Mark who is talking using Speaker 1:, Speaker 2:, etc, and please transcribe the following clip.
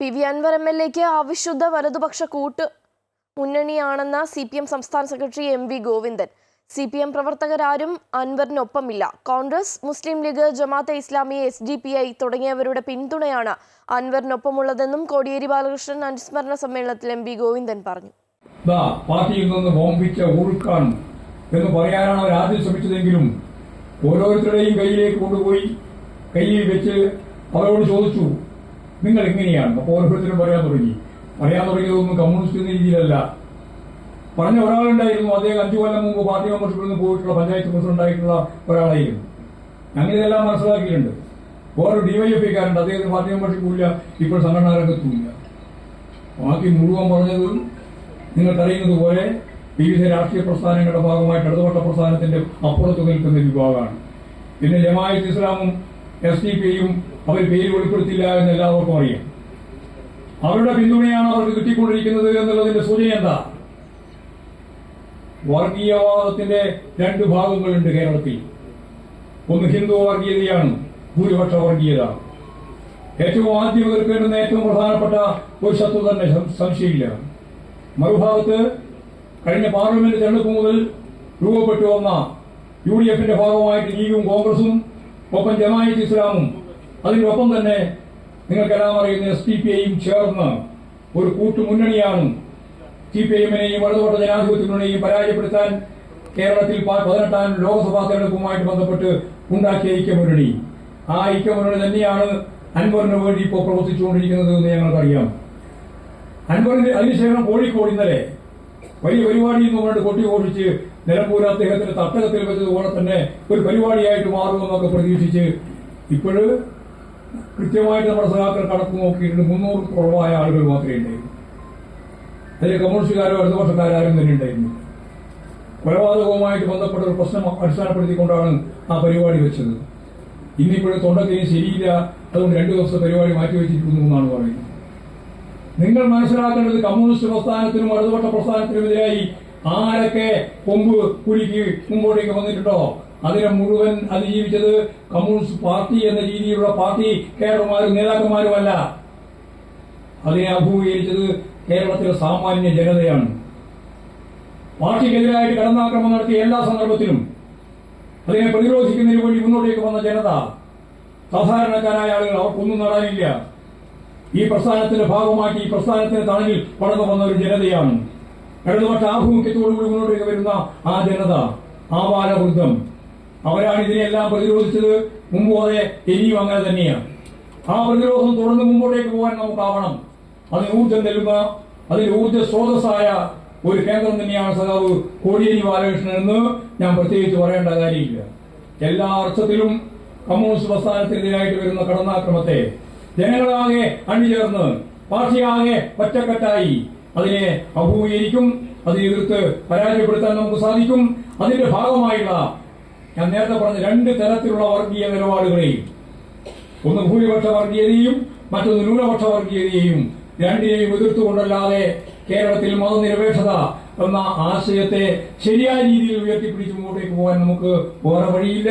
Speaker 1: P V Anvar M L എക്ക് അവിശുദ്ധ വലതുപക്ഷ കൂട്ട് മുന്നണിയാണെന്ന സി പി എം സംസ്ഥാന secretary M V Govindan. C P M പ്രവർത്തകരാരും അൻവറിനൊപ്പമില്ല. Congress Muslim League Jamaate Islami S D P I തുടങ്ങിയവരുടെ പിന്തുണയാണ് അൻവറിനൊപ്പമുള്ളതെന്നും കോടിയേരി ബാലകൃഷ്ണൻ അനുസ്മരണ സമ്മേളനത്തിൽ എം വി ഗോവിന്ദൻ പറഞ്ഞു.
Speaker 2: പാർട്ടിയിൽ നിന്ന് ബോംബിച്ച ഊൾക്കാൻ എന്ന് പറയാനാണ് അവർ ആദ്യം ശ്രമിച്ചതെങ്കിലും ഓരോരുത്തരുടെയും കയ്യിലേക്ക് കൊണ്ടുപോയി കയ്യിൽ വെച്ച് അവരോട് ചോദിച്ചു നിങ്ങൾ എങ്ങനെയാണ് അപ്പോൾ ഓരോരുത്തരും പറയാൻ തുടങ്ങി. പറയാൻ തുടങ്ങിയതൊന്നും കമ്മ്യൂണിസ്റ്റ് എന്ന രീതിയിലല്ല. പറഞ്ഞ ഒരാളുണ്ടായിരുന്നു അദ്ദേഹം അഞ്ചു കൊല്ലം മുമ്പ് പാർട്ടി മെമ്പർഷിപ്പിൽ നിന്ന് പോയിട്ടുള്ള പഞ്ചായത്ത് പ്രസിഡന്റ് ഉണ്ടായിട്ടുള്ള ഒരാളായിരുന്നു. അങ്ങനെ ഇതെല്ലാം മനസ്സിലാക്കിയിട്ടുണ്ട്. വേറൊരു ഡിവൈഎഫ്ഐക്കാരുണ്ട് അദ്ദേഹത്തിന് പാർട്ടി മെമ്പർഷിപ്പ് ഇല്ല ഇപ്പോൾ സംഘടനാ രംഗത്തുമില്ല ബാക്കി മുഴുവൻ പറഞ്ഞതും നിങ്ങൾക്കറിയുന്നത് പോലെ വിവിധ രാഷ്ട്രീയ പ്രസ്ഥാനങ്ങളുടെ ഭാഗമായിട്ട് ഇടതുപക്ഷ പ്രസ്ഥാനത്തിന്റെ അപ്പുറത്ത് നിൽക്കുന്ന വിഭാഗമാണ്. പിന്നെ ജമായത്ത് ഇസ്ലാമും എസ് ഡി പിയും അവർ പേര് വെളിപ്പെടുത്തില്ല എന്ന് എല്ലാവർക്കും അറിയാം. അവരുടെ പിന്തുണയാണ് അവർക്ക് കിട്ടിക്കൊണ്ടിരിക്കുന്നത് എന്നുള്ളതിന്റെ സൂചന എന്താ? വർഗീയവാദത്തിന്റെ രണ്ട് ഭാഗങ്ങളുണ്ട് കേരളത്തിൽ. ഒന്ന് ഹിന്ദു വർഗീയതയാണ് ഭൂരിപക്ഷ വർഗീയത. ഏറ്റവും ആദ്യം എതിർക്കേണ്ടുന്ന ഏറ്റവും പ്രധാനപ്പെട്ട ഒരു ശത്രു തന്നെ സംശയമില്ല. മറുഭാഗത്ത് കഴിഞ്ഞ പാർലമെന്റ് തെരഞ്ഞെടുപ്പ് മുതൽ രൂപപ്പെട്ടു വന്ന യു ഡി എഫിന്റെ ഭാഗമായിട്ട് ലീഗും കോൺഗ്രസും ഒപ്പം ജമായത്ത് ഇസ്ലാമും. അതിനൊപ്പം തന്നെ നിങ്ങൾക്കെല്ലാം അറിയുന്ന എസ് ഡി പി ഐയും ചേർന്ന് ഒരു കൂട്ടുമുന്നണിയാണ് സി പി എമ്മിനെയും ഇടതുപക്ഷ ജനാധിപത്യ മുന്നണിയെയും പരാജയപ്പെടുത്താൻ കേരളത്തിൽ പതിനെട്ടാം ലോക്സഭാ തെരഞ്ഞെടുപ്പുമായിട്ട് ബന്ധപ്പെട്ട് ഉണ്ടാക്കിയ ഐക്യമുന്നണി. ആ ഐക്യമുന്നണി തന്നെയാണ് അൻവറിന് വേണ്ടി ഇപ്പോൾ പ്രവർത്തിച്ചുകൊണ്ടിരിക്കുന്നത് എന്ന് ഞങ്ങൾക്കറിയാം. അൻവറിന്റെ അതിനുശേഷം കോഴിക്കോട് ഇന്നലെ വലിയ പരിപാടി എന്ന് പറഞ്ഞിട്ട് കൊട്ടി ഓടിച്ച് നിലമ്പൂർ അദ്ദേഹത്തിന്റെ തട്ടകത്തിൽ വെച്ചതുപോലെ തന്നെ ഒരു പരിപാടിയായിട്ട് മാറുമെന്നൊക്കെ പ്രതീക്ഷിച്ച് ഇപ്പോഴ് കൃത്യമായിട്ട് നമ്മുടെ സഹാക്കൾ കണക്ക് നോക്കിയിട്ടുണ്ട്. മുന്നൂറ് കുറവായ ആളുകൾ മാത്രമേ ഉണ്ടായിരുന്നു അതിൽ കമ്മ്യൂണിസ്റ്റുകാരോ ഇടതുപക്ഷക്കാരും തന്നെ ഉണ്ടായിരുന്നു കൊലപാതകവുമായിട്ട് ബന്ധപ്പെട്ട ഒരു പ്രശ്നം അടിസ്ഥാനപ്പെടുത്തിക്കൊണ്ടാണ് ആ പരിപാടി വെച്ചത്. ഇന്നിപ്പോഴും തൊണ്ടക്കൈ ശരിയില്ല. അതുകൊണ്ട് രണ്ടു ദിവസത്തെ പരിപാടി മാറ്റിവെച്ചിരിക്കുന്നു എന്നാണ് പറയുന്നത്. നിങ്ങൾ മനസ്സിലാക്കേണ്ടത് കമ്മ്യൂണിസ്റ്റ് പ്രസ്ഥാനത്തിനും ഇടതുപക്ഷ പ്രസ്ഥാനത്തിനും എതിരായി ആരൊക്കെ കൊമ്പ് കുലുക്കി മുമ്പോട്ടേക്ക് വന്നിട്ടുണ്ടോ? അതിനെ മുഴുവൻ അതിജീവിച്ചത് കമ്മ്യൂണിസ്റ്റ് പാർട്ടി എന്ന രീതിയിലുള്ള പാർട്ടി കേരളമാരും നേതാക്കന്മാരുമല്ല. അതിനെ അഭിമുഖീകരിച്ചത് കേരളത്തിലെ സാമാന്യ ജനതയാണ്. പാർട്ടിക്കെതിരായിട്ട് കടന്നാക്രമണം നടത്തിയ എല്ലാ സന്ദർഭത്തിലും അതിനെ പ്രതിരോധിക്കുന്നതിന് വേണ്ടി മുന്നോട്ടേക്ക് വന്ന ജനത. സാധാരണക്കാരായ ആളുകൾ അവർക്കൊന്നും നേടാനില്ല. ഈ പ്രസ്ഥാനത്തിന്റെ ഭാഗമാക്കി ഈ പ്രസ്ഥാനത്തിന്റെ തണലിൽ വളർന്നു വന്ന ഒരു ജനതയാണ്. ഇടതുപക്ഷ ആഭിമുഖ്യത്തോടുകൂടി മുന്നോട്ടേക്ക് വരുന്ന ആ ജനത ആ ബാലവൃദ്ധം. അവരാണ് ഇതിനെല്ലാം പ്രതിരോധിച്ചത്. മുമ്പ് പോലെ ഇനിയും അങ്ങനെ തന്നെയാണ്. ആ പ്രതിരോധം തുടർന്ന് മുമ്പോട്ടേക്ക് പോകാൻ നമുക്കാവണം. അതിന് ഊർജം നൽകുക അതിന് ഊർജ സ്രോതസ്സായ ഒരു കേന്ദ്രം തന്നെയാണ് സഖാവ് കോടിയേരി ബാലകൃഷ്ണൻ എന്ന് ഞാൻ പ്രത്യേകിച്ച് പറയേണ്ട കാര്യമില്ല. എല്ലാ അർത്ഥത്തിലും കമ്മ്യൂണിസ്റ്റ് പ്രസ്ഥാനത്തിനെതിരായിട്ട് വരുന്ന കടന്നാക്രമത്തെ ജനങ്ങളാകെ അണിചേർന്ന് പാർട്ടിയാകെ ഒറ്റക്കെട്ടായി. അതിനെ അഭിമുഖീകരിക്കും അതിനെ എതിർത്ത് പരാജയപ്പെടുത്താൻ നമുക്ക് സാധിക്കും. അതിന്റെ ഭാഗമായുള്ള ഞാൻ നേരത്തെ പറഞ്ഞ രണ്ട് തരത്തിലുള്ള വർഗീയ നിലപാടുകളെയും ഒന്ന് ഭൂരിപക്ഷ വർഗീയതയും മറ്റൊന്ന് ന്യൂനപക്ഷ വർഗീയതയും രണ്ടിനെയും എതിർത്തുകൊണ്ടല്ലാതെ കേരളത്തിൽ മതനിരപേക്ഷത എന്ന ആശയത്തെ ശരിയായ രീതിയിൽ ഉയർത്തിപ്പിടിച്ച് മുമ്പോട്ടേക്ക് പോകാൻ നമുക്ക് വേറെ വഴിയില്ല.